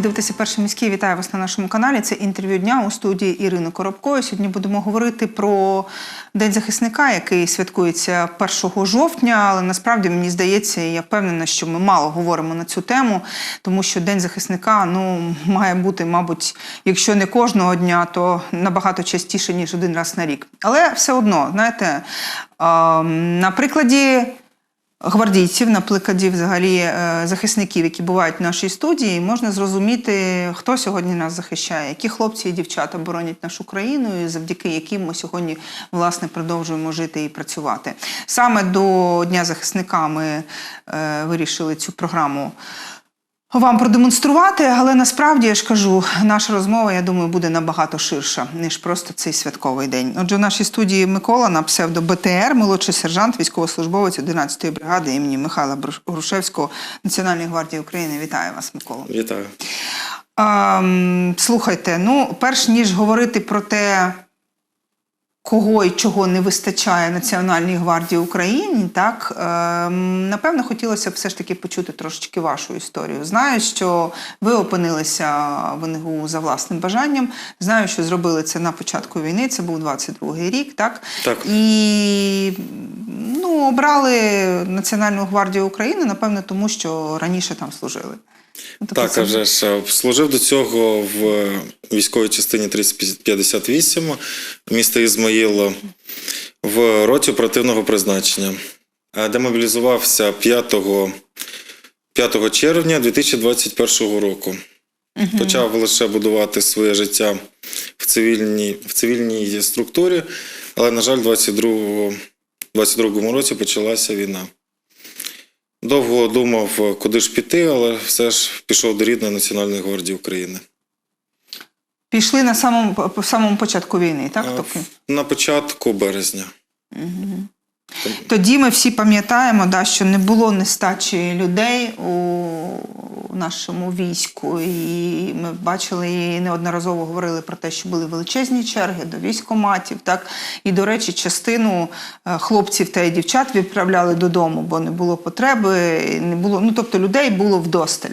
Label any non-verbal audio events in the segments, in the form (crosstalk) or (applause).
Ви дивитеся перший міський. Вітаю вас на нашому каналі. Це інтерв'ю дня у студії Ірини Коробкої. Сьогодні будемо говорити про День захисника, який святкується 1 жовтня. Але насправді мені здається, я впевнена, що ми мало говоримо на цю тему, тому що День захисника ну має бути, мабуть, якщо не кожного дня, то набагато частіше ніж один раз на рік. Але все одно, знаєте, ем, на прикладі гвардійців, на прикладі взагалі е, захисників, які бувають в нашій студії, можна зрозуміти, хто сьогодні нас захищає, які хлопці і дівчата боронять нашу країну, і завдяки яким ми сьогодні власне продовжуємо жити і працювати. Саме до Дня захисника ми е, вирішили цю програму. Вам продемонструвати, але насправді я ж кажу, наша розмова, я думаю, буде набагато ширша, ніж просто цей святковий день. Отже, в нашій студії Микола на псевдо БТР, молодший сержант, військовослужбовець 11-ї бригади імені Михайла Грушевського Національної гвардії України. Вітаю вас, Микола. Вітаю. Ем, слухайте, ну, перш ніж говорити про те, кого і чого не вистачає Національній гвардії України, так ем, напевно, хотілося б все ж таки почути трошечки вашу історію. Знаю, що ви опинилися в НГУ за власним бажанням. Знаю, що зробили це на початку війни. Це був 22-й рік, так? Так. І ну, обрали Національну гвардію України, напевно, тому що раніше там служили. Ну, тобто Так, а вже ж служив до цього в військовій частині 3058 міста Ізмаїла в роті оперативного призначення, е, де мобілізувався 5, 5 червня 2021 року. Почав лише будувати своє життя в цивільній, в цивільній структурі, але, на жаль, у 22, 22 році почалася війна. Довго думав, куди ж піти, але все ж пішов до рідної Національної гвардії України. Пішли на самому самому початку війни, так? А, Тобто, На початку березня. Тоді ми всі пам'ятаємо, да, що не було нестачі людей у нашому війську, і ми бачили і неодноразово говорили про те, що були величезні черги до військоматів. Так і до речі, частину е, хлопців та дівчат відправляли додому, бо не було потреби, не було. Ну тобто людей було вдосталь.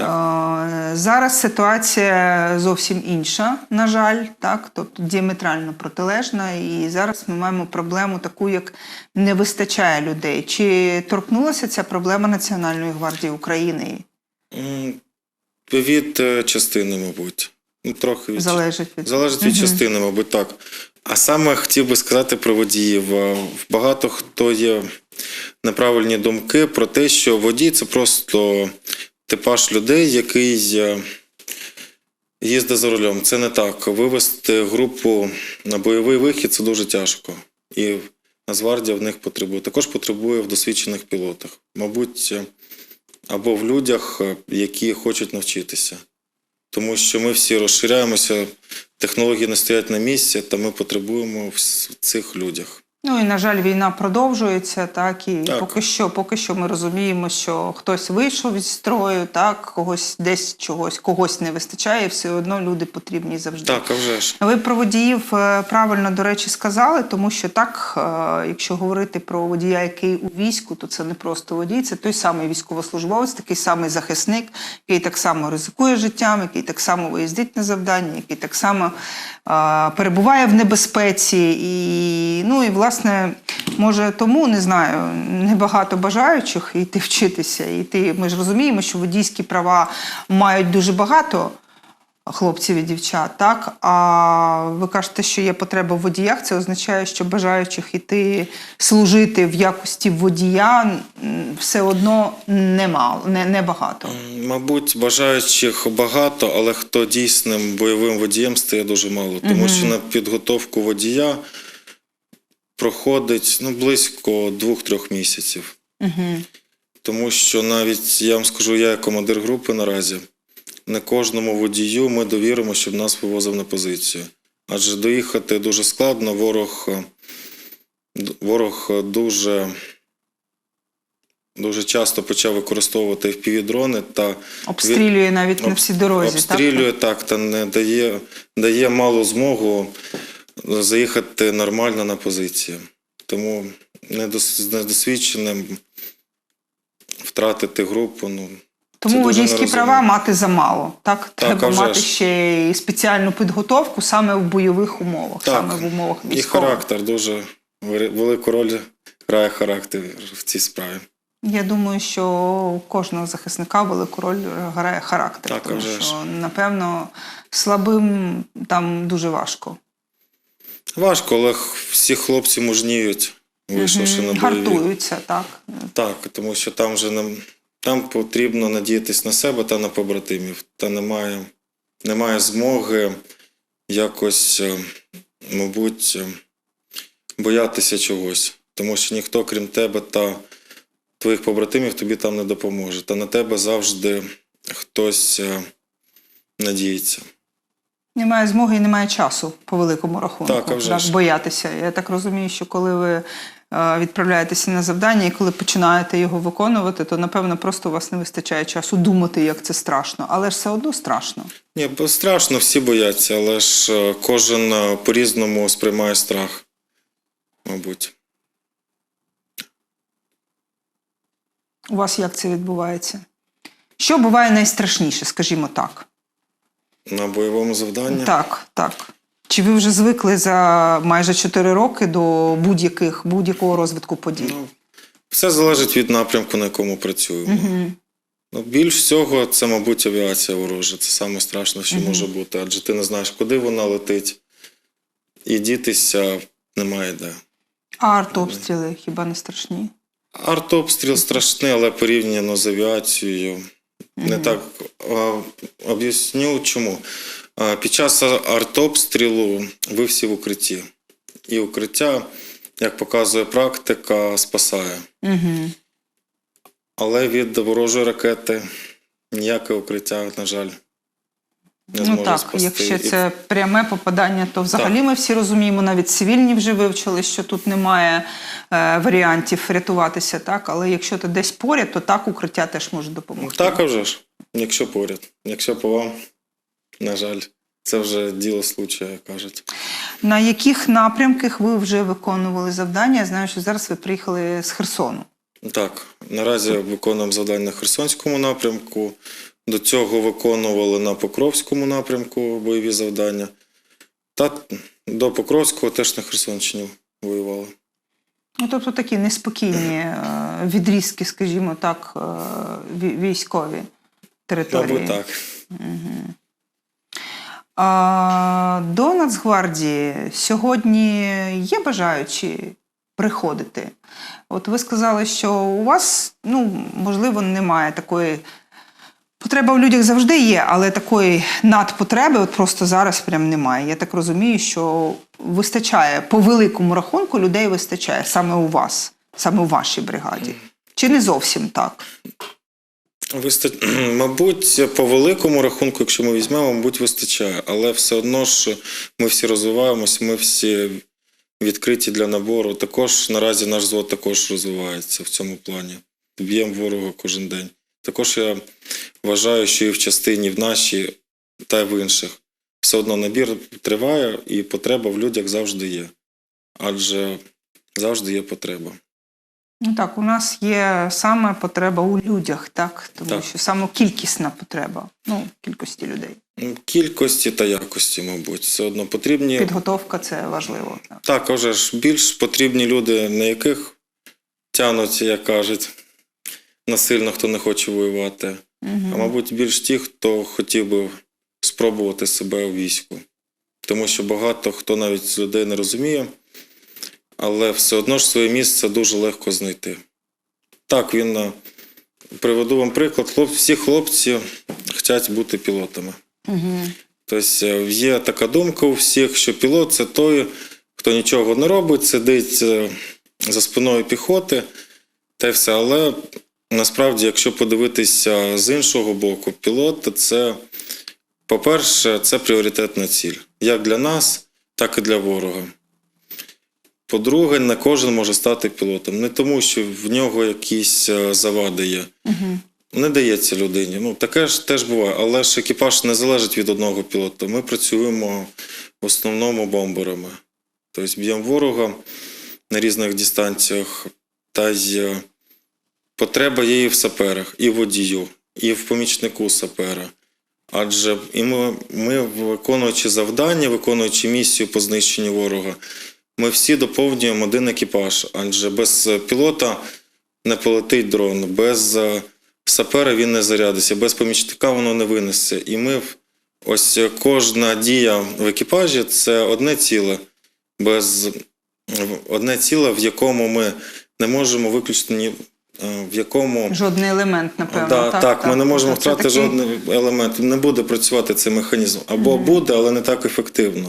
Е, Зараз ситуація зовсім інша, на жаль, так, тобто діаметрально протилежна. І зараз ми маємо проблему таку, як не вистачає людей. Чи торкнулася ця проблема Національної гвардії України? Від е, частини, мабуть. Ну, трохи від... Залежить від Залежить від Мгм. частини, мабуть, так. А саме хотів би сказати про водіїв. Е, Багато хто є неправильні думки про те, що водій це просто типаж людей, який е, їздить за рулем. Це не так. Вивести групу на бойовий вихід це дуже тяжко. І Нацгвардія в них потребує. Також потребує в досвідчених пілотах. Мабуть, е, або в людях, е, які хочуть навчитися. Тому що ми всі розширяємося, технології не стоять на місці, та ми потребуємо в цих людях. Ну і на жаль, війна продовжується, так і Так. поки що, поки що ми розуміємо, що хтось вийшов із строю, так когось десь чогось, когось не вистачає, і все одно люди потрібні завжди. Так, а вже ж. Ви про водіїв е, правильно, до речі, сказали, тому що так, е, якщо говорити про водія, який у війську, то це не просто водій, це той самий військовослужбовець, такий самий захисник, який так само ризикує життям, який так само виїздить на завдання, який так само перебуває в небезпеці. І, ну, і, власне, може тому не знаю, небагато бажаючих йти вчитися. Йти. Ми ж розуміємо, що водійські права мають дуже багато хлопців і дівчат, так? А ви кажете, що є потреба в водіях, це означає, що бажаючих іти служити в якості водія все одно немало, не, не багато. Мабуть, бажаючих багато, але хто дійсним бойовим водієм стає дуже мало. Тому що на підготовку водія проходить ну, близько двох-трьох місяців. Угу. Тому що навіть я вам скажу, я як командир групи наразі, не кожному водію ми довіримо, щоб нас вивозив на позицію. Адже доїхати дуже складно, ворог, е, ворог е, дуже, дуже часто почав використовувати FPV-дрони та Обстрілює навіть на всій дорозі. обстрілює так, та не дає, дає малу змогу заїхати нормально на позицію. Тому з недосвідченим втратити групу, ну, Тому водійські права мати замало. Так, Так, треба мати ж. ще й спеціальну підготовку саме в бойових умовах, Так, саме в умовах І характер дуже велику роль грає характер в цій справі. Я думаю, що у кожного захисника велику роль грає характер, Так, тому що напевно слабим там дуже важко. Важко, але всі хлопці мужніють, вийшовши на бойові. Гартуються, так. Так, тому що там вже нам там потрібно надіятись на себе та на побратимів. Та немає, немає змоги якось, е, мабуть, е, боятися чогось. Тому що ніхто, крім тебе та твоїх побратимів, тобі там не допоможе. Та на тебе завжди хтось е, надіється. Немає змоги і немає часу по великому рахунку Так, вже ж. боятися. Я так розумію, що коли ви е, відправляєтеся на завдання і коли починаєте його виконувати, то напевно просто у вас не вистачає часу думати, як це страшно. Але ж все одно страшно. Ні, бо страшно, всі бояться, але ж е, кожен е, по-різному сприймає страх, мабуть. У вас як це відбувається? Що буває найстрашніше, скажімо так? На бойовому завданні. Так, так. Чи ви вже звикли за майже 4 роки до будь-яких будь-якого розвитку подій? Ну, все залежить від напрямку, на якому працюємо. Мгм. Ну, більш всього, це, мабуть, авіація ворожа. Це саме страшне, що Мгм. може бути. Адже ти не знаєш, куди вона летить, і дітися немає де. А артобстріли хіба не страшні? Артобстріл страшний, але порівняно з авіацією. Не так об'ясню чому. Під час артобстрілу ви всі в укритті. І укриття, як показує практика, спасає. Угу. Але від ворожої ракети ніяке укриття, на жаль, не Ну так, спасти. якщо це пряме попадання, то взагалі Так. ми всі розуміємо, навіть цивільні вже вивчили, що тут немає е, варіантів рятуватися, так. Але якщо ти десь поряд, то так укриття теж може допомогти. Так, а вже ж, якщо поряд. Якщо по вам, на жаль, це вже діло случая, кажуть. На яких напрямках ви вже виконували завдання? Я знаю, що зараз ви приїхали з Херсону. Так, наразі виконуємо завдання на Херсонському напрямку. До цього виконували на Покровському напрямку бойові завдання. Та до Покровського теж на Херсонщині воювали. Ну, тобто такі неспокійні е, відрізки, скажімо так, е, військові території. Мабуть, так. А, до Нацгвардії сьогодні є бажаючі приходити. От ви сказали, що у вас, ну, можливо, немає такої. Потреба в людях завжди є, але такої надпотреби от просто зараз прям немає. Я так розумію, що вистачає по великому рахунку людей вистачає саме у вас, саме у вашій бригаді. Чи не зовсім так? Виста... (clears throat) Мабуть, по великому рахунку, якщо ми візьмемо, мабуть, вистачає. Але все одно ж ми всі розвиваємось, ми всі відкриті для набору. Також наразі наш звод також розвивається в цьому плані. Б'ємо ворога кожен день. Також я вважаю, що і в частині в нашій, та й в інших. Все одно набір триває, і потреба в людях завжди є. Адже завжди є потреба. Ну так, у нас є саме потреба у людях, так? Тому Так. що саме кількісна потреба, ну, кількості людей. Ну, Кількості та якості, мабуть, все одно потрібні. Підготовка це важливо. Так. Так, вже ж більш потрібні люди, на яких тянуться, як кажуть, насильно, хто не хоче воювати. Мгм. А мабуть, більш ті, хто хотів би спробувати себе у війську. Тому що багато хто навіть з людей не розуміє, але все одно ж своє місце дуже легко знайти. Так, він е, приведу вам приклад. Хлоп, всі хлопці хочуть бути пілотами. Мгм. Тобто е, є така думка у всіх, що пілот це той, хто нічого не робить, сидить е, за спиною піхоти, та й все. Але насправді, якщо подивитися з іншого боку, пілот це, по-перше, це пріоритетна ціль. Як для нас, так і для ворога. По-друге, не кожен може стати пілотом. Не тому, що в нього якісь е, завади є. Мгм. Не дається людині. Ну, таке ж теж буває, але ж екіпаж не залежить від одного пілота. Ми працюємо в основному бомберами. Тобто б'ємо ворога на різних дистанціях, та й потреба є і в саперах, і в водію. і в помічнику сапера. Адже і ми, ми, виконуючи завдання, виконуючи місію по знищенню ворога, ми всі доповнюємо один екіпаж. Адже без пілота не полетить дрон, без е, сапера він не зарядиться, без помічника воно не винесе. І ми ось кожна дія в екіпажі це одне ціле, без одне ціле, в якому ми не можемо виключити ні. Е, В якому Жодний елемент, напевно. да, так, ми не можемо Тобто втратити такий- жодний елемент. Не буде працювати цей механізм. Або буде, але не так ефективно.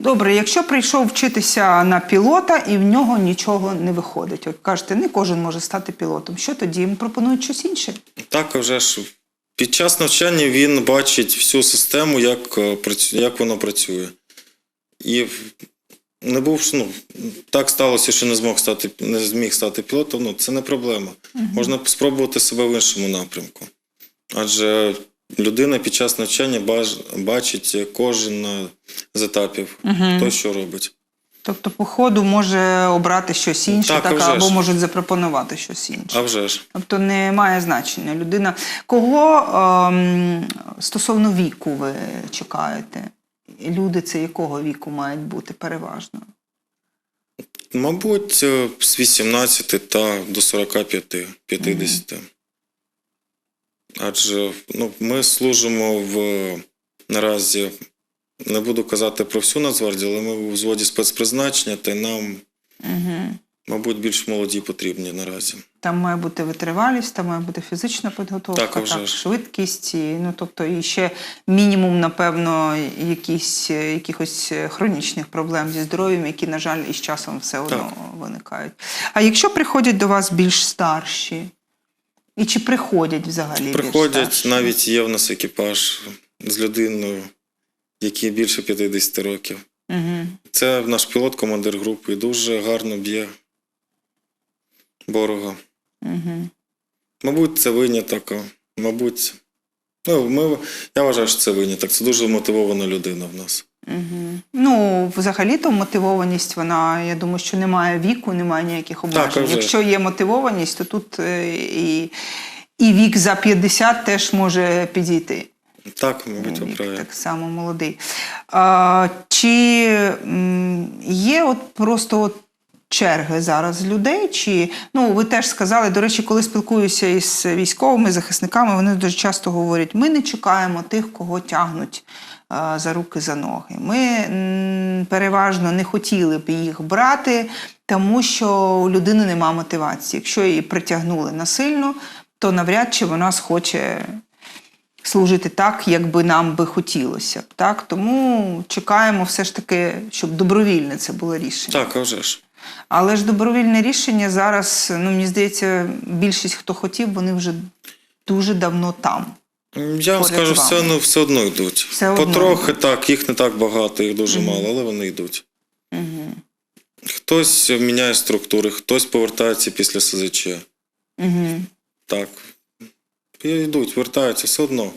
Добре, якщо прийшов вчитися на пілота і в нього нічого не виходить. От кажете, не кожен може стати пілотом. Що тоді? Їм пропонують щось інше. Так, вже ж під час навчання він бачить всю систему, як, е, як воно працює. І не був ну, так сталося, що не змог стати, не зміг стати пілотом. Ну, це не проблема. Можна спробувати себе в іншому напрямку. Адже людина під час навчання бачить кожен з етапів, хто що робить. Тобто, по ходу може обрати щось інше, Так, так, або можуть запропонувати щось інше. А вже ж. Тобто не має значення. Людина. Кого ем, стосовно віку ви чекаєте? Люди це якого віку мають бути переважно? Мабуть, з 18 та до 45, 50. Адже ну, ми служимо в наразі, не буду казати про всю Нацгвардію, але ми у взводі спецпризначення, та й нам, Угу. мабуть, більш молоді потрібні наразі. Там має бути витривалість, там має бути фізична підготовка, Так, ж. швидкість, і, ну тобто і ще мінімум, напевно, якісь, е, якихось е, хронічних проблем зі здоров'ям, які, на жаль, із часом все одно виникають. А якщо приходять до вас більш старші, і чи приходять взагалі? більш Приходять, старші? навіть є в нас екіпаж з людиною, якій більше 50 років. Угу. Це наш пілот, командир групи, і дуже гарно б'є ворога. Угу. Мабуть, це виняток. Мабуть, ну, ми, я вважаю, що це виняток. Це дуже мотивована людина в нас. Угу. Ну, взагалі-то мотивованість, вона, я думаю, що немає віку, немає ніяких обмежень. Якщо є мотивованість, то тут е, і, і вік за 50 теж може підійти. Так, мабуть, Вік праві. так само молодий. А, чи є от просто от черги зараз людей? Чи ну ви теж сказали, до речі, коли спілкуюся із військовими захисниками, вони дуже часто говорять: ми не чекаємо тих, кого тягнуть за руки за ноги. Ми переважно не хотіли б їх брати, тому що у людини нема мотивації. Якщо її притягнули насильно, то навряд чи вона схоче служити так, як би нам би хотілося. Так? Тому чекаємо все ж таки, щоб добровільне це було рішення. Так, вже ж. Але ж добровільне рішення зараз, ну мені здається, більшість, хто хотів, вони вже дуже давно там. Я вам скажу, все, ну, все одно йдуть. Все одно Потрохи так, їх не так багато, їх дуже мало, але вони йдуть. Угу. Хтось міняє структури, хтось повертається після СЗЧ. Угу. Так. І Йдуть, вертаються, все одно.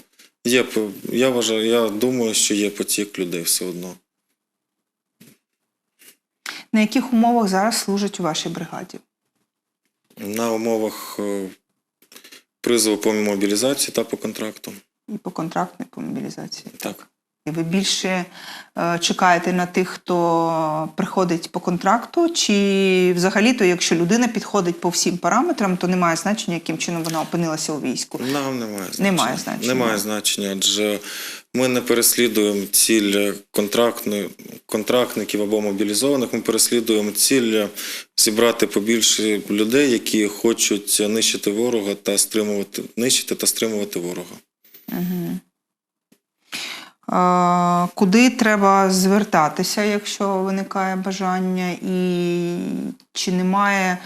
Є, я вважаю, я думаю, що є потік людей все одно. На яких умовах зараз служать у вашій бригаді? На умовах е, призову по мобілізації та по контракту. І по контрактній, по мобілізації? Так. І Ви більше е, чекаєте на тих, хто приходить по контракту, чи взагалі-то, якщо людина підходить по всім параметрам, то немає значення, яким чином вона опинилася у війську. Нам немає значення. Немає значення. Немає значення, адже ми не переслідуємо ціль контрактників або мобілізованих. Ми переслідуємо ціль зібрати побільше людей, які хочуть нищити ворога та стримувати, нищити та стримувати ворога. Куди треба звертатися, якщо виникає бажання, і чи немає ем,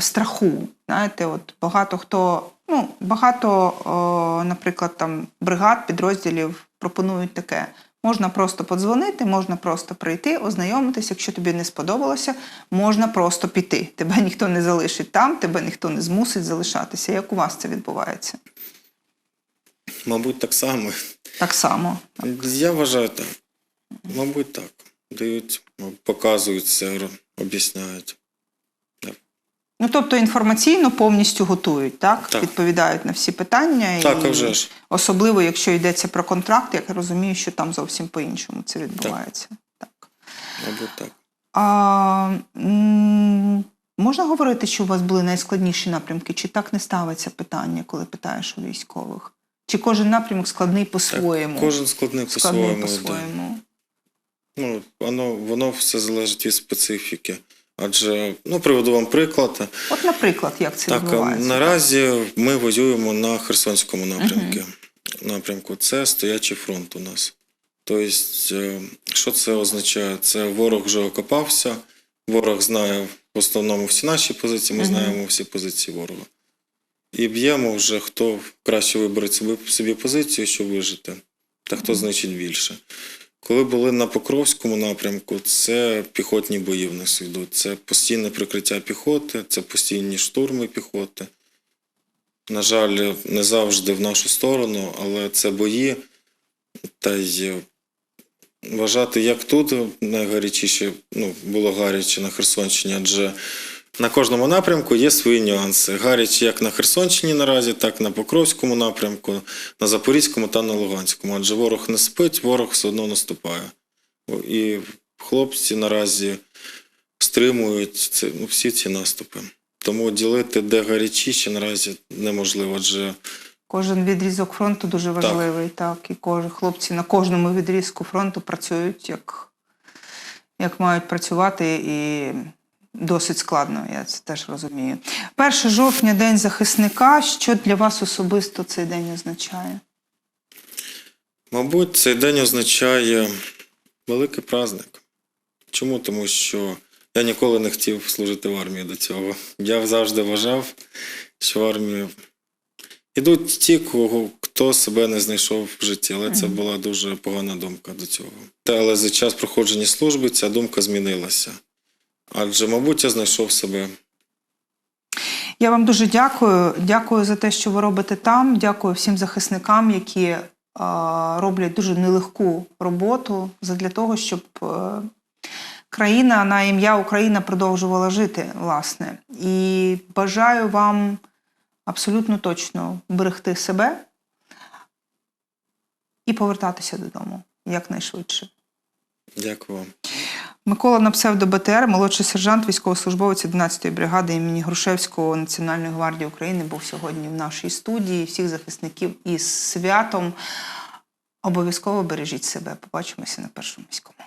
страху? Знаєте, от багато хто, ну багато, наприклад, там бригад, підрозділів пропонують таке. Можна просто подзвонити, можна просто прийти, ознайомитися. Якщо тобі не сподобалося, можна просто піти. Тебе (laughs) ніхто не залишить там, тебе ніхто не змусить залишатися. Як у вас це відбувається? Мабуть, так само. Так само. Я вважаю так. Мабуть, так. Дають, показують об'ясняють. Ну, тобто інформаційно повністю готують, так? Так. Відповідають на всі питання. Так, і вже ж. Особливо, якщо йдеться про контракт, як я розумію, що там зовсім по-іншому це відбувається. Так. Мабуть, так. А, можна говорити, що у вас були найскладніші напрямки? Чи так не ставиться питання, коли питаєш у військових? Чи кожен напрямок складний по-своєму? Кожен складний складний по-своєму. по-своєму. Ну, воно, воно все залежить від специфіки. Адже, ну, приведу вам приклад. От, наприклад, як це Так, відбувається? наразі ми воюємо на Херсонському напрямку. напрямку. Це стоячий фронт у нас. Тобто, е, що це означає? Це ворог вже окопався, ворог знає в основному всі наші позиції, ми Мгм. знаємо всі позиції ворога. І б'ємо вже, хто краще вибере собі, собі позицію, щоб вижити, та хто знищить більше. Коли були на Покровському напрямку, це піхотні бої в нас йдуть. Це постійне прикриття піхоти, це постійні штурми піхоти. На жаль, не завжди в нашу сторону, але це бої. Та й вважати, як тут найгарячіше ну, було гаряче на Херсонщині, адже на кожному напрямку є свої нюанси. Гаряче як на Херсонщині наразі, так і на Покровському напрямку, на Запорізькому та на Луганському. Адже ворог не спить, ворог все одно наступає. І хлопці наразі стримують ну, всі ці наступи. Тому ділити, де гарячіше, наразі неможливо, адже Кожен відрізок фронту дуже важливий, так. І кожен хлопці на кожному відрізку фронту працюють як, як мають працювати, і досить складно, я це теж розумію. 1 жовтня День захисника. Що для вас особисто цей день означає? Мабуть, цей день означає великий праздник. Чому? Тому що я ніколи не хотів служити в армії до цього. Я завжди вважав, що в армію йдуть ті, кого хто себе не знайшов в житті, але це була дуже погана думка до цього. Та але за час проходження служби ця думка змінилася. Адже, мабуть, я знайшов себе. Я вам дуже дякую. Дякую за те, що ви робите там. Дякую всім захисникам, які е, роблять дуже нелегку роботу для того, щоб е, країна на ім'я Україна продовжувала жити, власне. І бажаю вам абсолютно точно берегти себе і повертатися додому якнайшвидше. Дякую вам. Микола на псевдо БТР, молодший сержант, військовослужбовець 11-ї бригади імені Грушевського Національної гвардії України, був сьогодні в нашій студії. Всіх захисників із святом. Обов'язково бережіть себе. Побачимося на першому міському.